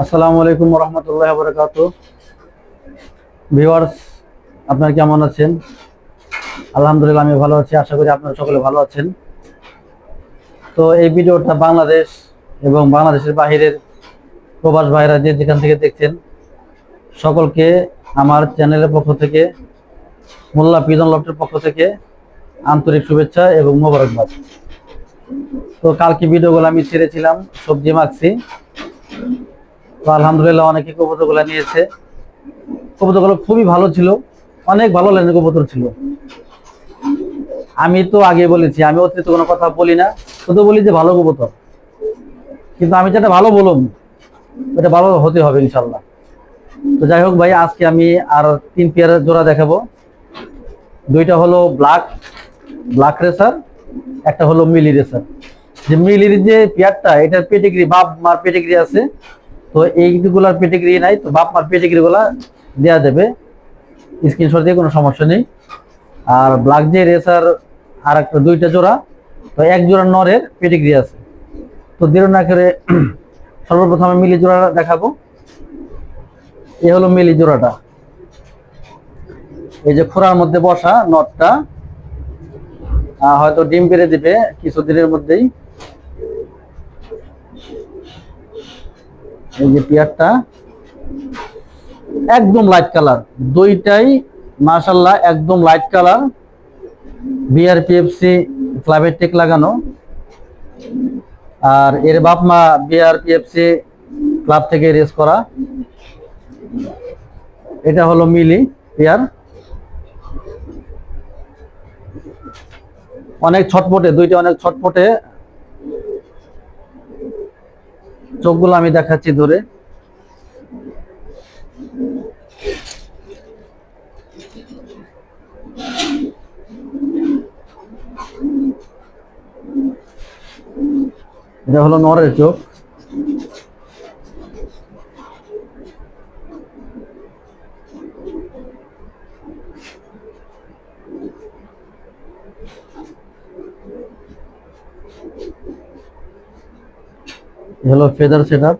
আসসালামু আলাইকুম রহমতুল্লাহ বরকাত ভিওয়ার্স আপনারা কেমন আছেন? আলহামদুলিল্লাহ, আমি ভালো আছি। আশা করি আপনারা সকলে ভালো আছেন। তো এই ভিডিওটা বাংলাদেশ এবং বাংলাদেশের বাহিরের প্রবাস ভাইরা যে যেখান থেকে দেখছেন, সকলকে আমার চ্যানেলের পক্ষ থেকে, মোল্লা পিজন লফটের পক্ষ থেকে আন্তরিক শুভেচ্ছা এবং মোবারকবাদ। তো কালকে ভিডিওগুলো আমি ছেড়েছিলাম, সবজি মাখছি। তো আলহামদুলিল্লাহ অনেকে কবুতরগুলো নিয়েছে। কবুতরগুলো খুবই ভালো ছিল, অনেক ভালো লাইনের কবুতর ছিল। আমি তো আগে বলেছি, আমি অতিরিক্ত কোনো কথা বলি না, শুধু বলি যে ভালো কবুতর। কিন্তু আমি যেটা ভালো বলুম ওটা ভালো হতে হবে ইনশাল্লাহ তো যাই হোক ভাই, আজকে আমি আর তিন পেয়ার জোড়া দেখাবো। দুইটা হলো ব্ল্যাক ব্ল্যাক রেসার, একটা হলো মিলি রেসার। যে মিলির যে পেয়ারটা, এটার পেটিগ্রি বাপ মার পেটিগ্রি আছে তো এইগুলার পেটিগ্রি নাই, তো বাপ মার পেটিগ্রি গুলা দেওয়া যাবে স্ক্রিনশট দিয়ে কোনো সমস্যা নেই। আর ব্ল্যাক যে রেসার আর একটা দুইটা জোড়া, তো এক জোড়া নরের পেটিগ্রি আছে। তো দেরি না করে সর্বপ্রথম আমি মিলি জোড়া দেখাবো। এ হলো মিলি জোড়াটা। এই যে খোরার মধ্যে বসা নটটা হয়তো ডিম পেরে দিবে কিছুদিনের মধ্যেই। এই যে পেয়ারটা, একদম লাইট কালার দুইটাই মাশাল্লাহ একদম লাইট কালার বিআরপিএফসি ক্লাবের টেক লাগানো। আর এর বাপ মা বিআরপিএফসি ক্লাব থেকে রেস করা। এটা হলো মিলি পেয়ার। অনেক ছটপটে, দুইটা অনেক ছটপটে চোখগুলো আমি দেখাচ্ছি ধরে এটা হলো নরের চোখ এ হলো ফেদার সেট আপ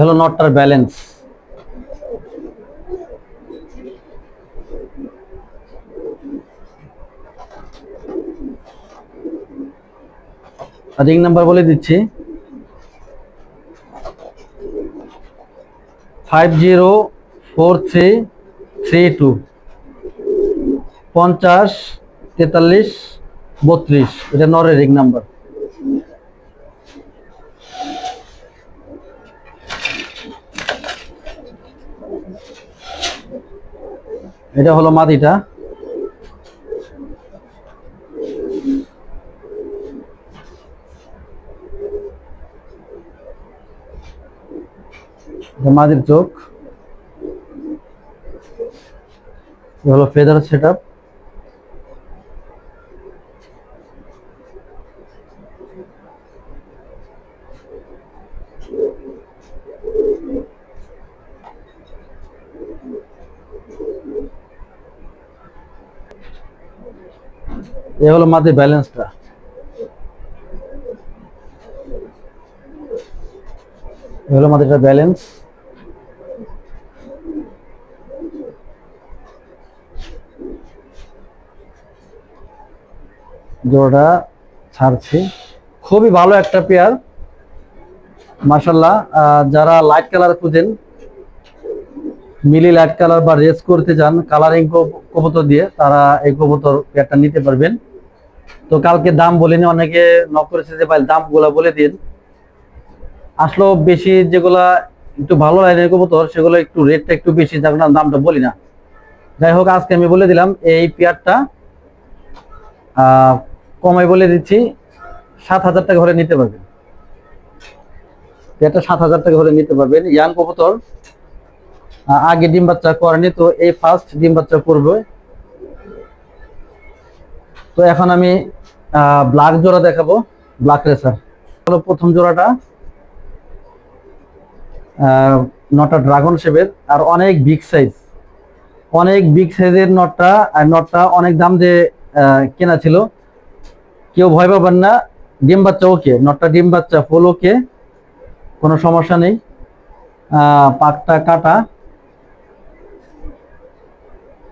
হলো নটটার ব্যালেন্স আর রিং নাম্বার বলে দিচ্ছি। Five zero four three three two. পঞ্চাশ, তেতাল্লিশ, বত্রিশ। এটা নরের রিং নাম্বার। এটা হলো মাদিটা মাদির চোখ এ হলো ফেদার সেট আপ এ হলো মাঝে ব্যালেন্সটা। এ হলো মাঝেটা ব্যালেন্স। জোড়াটা ছাড়ছি। খুবই ভালো একটা পেয়ার। মাসাল্লাহ যারা লাইট কালার খুঁজেন, মিলি লাইট কালার বা রেস করতে চান কালারিং কবুতর দিয়ে, তারা এই কবুতর পেয়ারটা নিতে পারবেন। তো কালকে দাম বলিনি, অনেকে নক করেছে যে, ভাই, দামগুলো বলে দিন। আসলেও বেশি যেগুলা একটু ভালো লাইনের কবুতর, সেগুলো একটু রেটটা একটু বেশি, যার কারণে দামটা বলি না। যাই হোক, আজকে আমি বলে দিলাম, এই পেয়ারটা কমাই বলে দিচ্ছি, সাত হাজার টাকা হলে নিতে পারবেন। পেয়ারটা সাত হাজার টাকা হলে নিতে পারবেন। ইয়ান কবুতর আগে ডিম বাচ্চা করেনি, তো এই ফার্স্ট ডিম বাচ্চা করবে। তো এখন আমি ব্ল্যাক জোড়া দেখাবো ব্ল্যাক রেসার হলো প্রথম জোড়াটা নটা ড্রাগন শেপের আর অনেক বিগ সাইজ অনেক বিগ সাইজের নটটা, আর নটটা অনেক দাম দিয়ে কেনা ছিল কেউ ভয় পাবেন না। ডিম বাচ্চা ওকে, নটটা ডিম বাচ্চা, ফুল ওকে, কোনো সমস্যা নেই। পাকটা কাটা।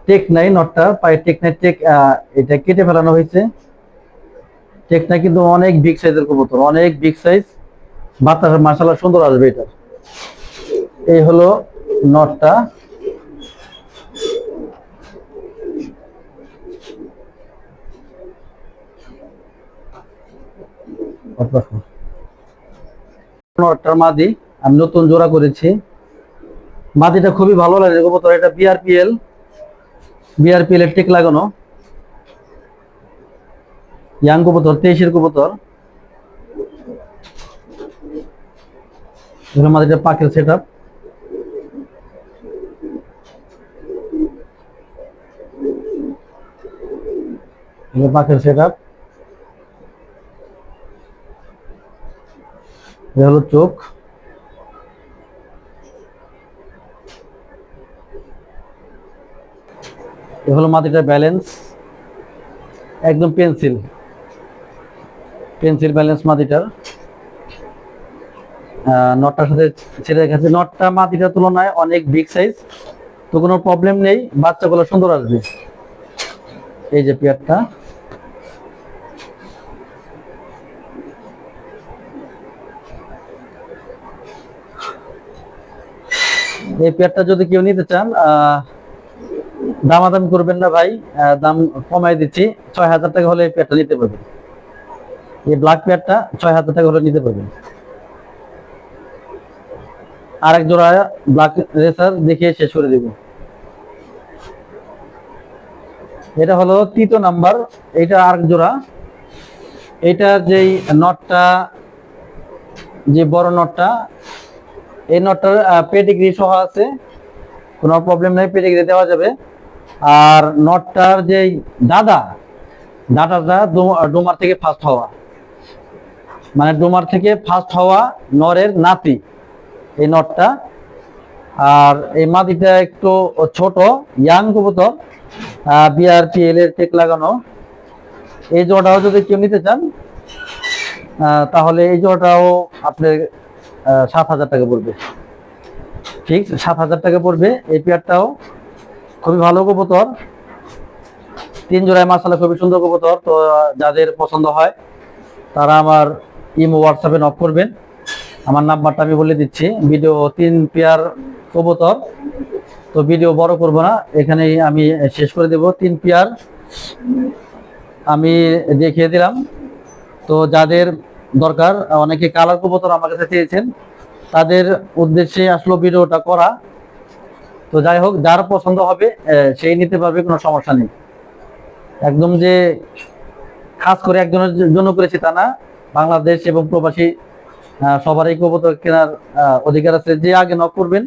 টেক নাই নটটা, পায়ে টেক নাই টেক এটা কেটে ফেলানো হয়েছে। টেক নাই কিন্তু অনেক বিগ সাইজের কবুতর, অনেক বিগ সাইজ বাতাস মাসালা সুন্দর আসবে এটা এই হলো নটটা। নটটার মাদি আমি নতুন জোড়া করেছি। মাদিটা খুবই ভালো লাগে এটা বিআরপিএল বিআরপিএল এর টেক লাগানো। ইয়াং কবুতর, তেইশের কবুতর। মাদিটা পাকের সেট আপ পাকের সেট আপ এটা হলো চোখ। এ হলো মাটিটার ব্যালেন্স একদম পেন্সিল পেন্সিল ব্যালেন্স মাটিটার। নটটার সাথে ছেড়ে গেছে নটটা মাটিটার তুলনায় অনেক বিগ সাইজ তো কোনো প্রবলেম নেই। বাচ্চাগুলো সুন্দর আসবে। এই যে পেয়ারটা। এই পেয়ারটা যদি কেউ নিতে চান দামাদামি করবেন না ভাই দাম কমাই দিচ্ছি। ছয় হাজার টাকা হলে এই পেয়ারটা নিতে পারবেন। এই ব্ল্যাক পেয়ারটা ছয় হাজার টাকা হলে নিতে পারবেন। আর এক জোড়া ব্ল্যাক রেসার দেখিয়ে শেষ করে দিব। এটা হলো তৃতীয় নাম্বার এটা আর এক জোড়া। এটা যেই নটটা যে বড় নটটা এই নটটার পেডিগ্রি সহ আছে। কোনো প্রবলেম নেই পেডিগ্রি দেওয়া যাবে। আর নটটার যে দাদা দাদাটা ডোম- ডোমার থেকে ফার্স্ট হওয়া। মানে ডোমার থেকে ফার্স্ট হওয়া নরের নাতি, এই নটটা আর এই মাদিটা একটু ছোট ইয়াং কবুতর বিআরপিএল এর টেক লাগানো। এই জোড়াটাও যদি কেউ নিতে চান তাহলে এই জোড়াটাও আপনার সাত হাজার টাকা পড়বে। ঠিক, সাত হাজার টাকা পড়বে। এই পেয়ারটাও খুবই ভালো কবুতর। তিন জোড়ায় মাসালা খুবই সুন্দর কবুতর। তো যাদের পছন্দ হয়, তারা আমার ইমো হোয়াটসঅ্যাপে নক করবেন। আমার নাম্বারটা আমি বলে দিচ্ছি। ভিডিও তিন পেয়ার কবুতর। তো ভিডিও বড় করব না। এখানেই আমি শেষ করে দেব। তিন পেয়ার আমি দেখিয়ে দিলাম। তো যাদের দরকার। অনেকে কালার কবুতর আমার কাছে চেয়েছেন। তাদের উদ্দেশ্যে আসলো ভিডিওটা করা। তো যাই হোক, যার পছন্দ হবে সেই নিতে পারবে, কোনো সমস্যা নেই। একদম যে খাস করে একজনের জন্য করেছি তা না। বাংলাদেশ এবং প্রবাসী সবারই কবুতর কেনার অধিকার আছে। যে আগে নক করবেন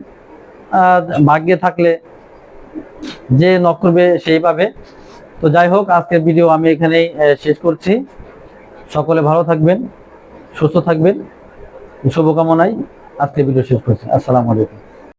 ভাগ্যে থাকলে যে নক করবে সেই পাবে। তো যাই হোক, আজকের ভিডিও আমি এখানেই শেষ করছি। সকলে ভালো থাকবেন। সুস্থ থাকবেন শুভকামনায় আজকে ভিডিও শেষ করছি। আসসালামু আলাইকুম।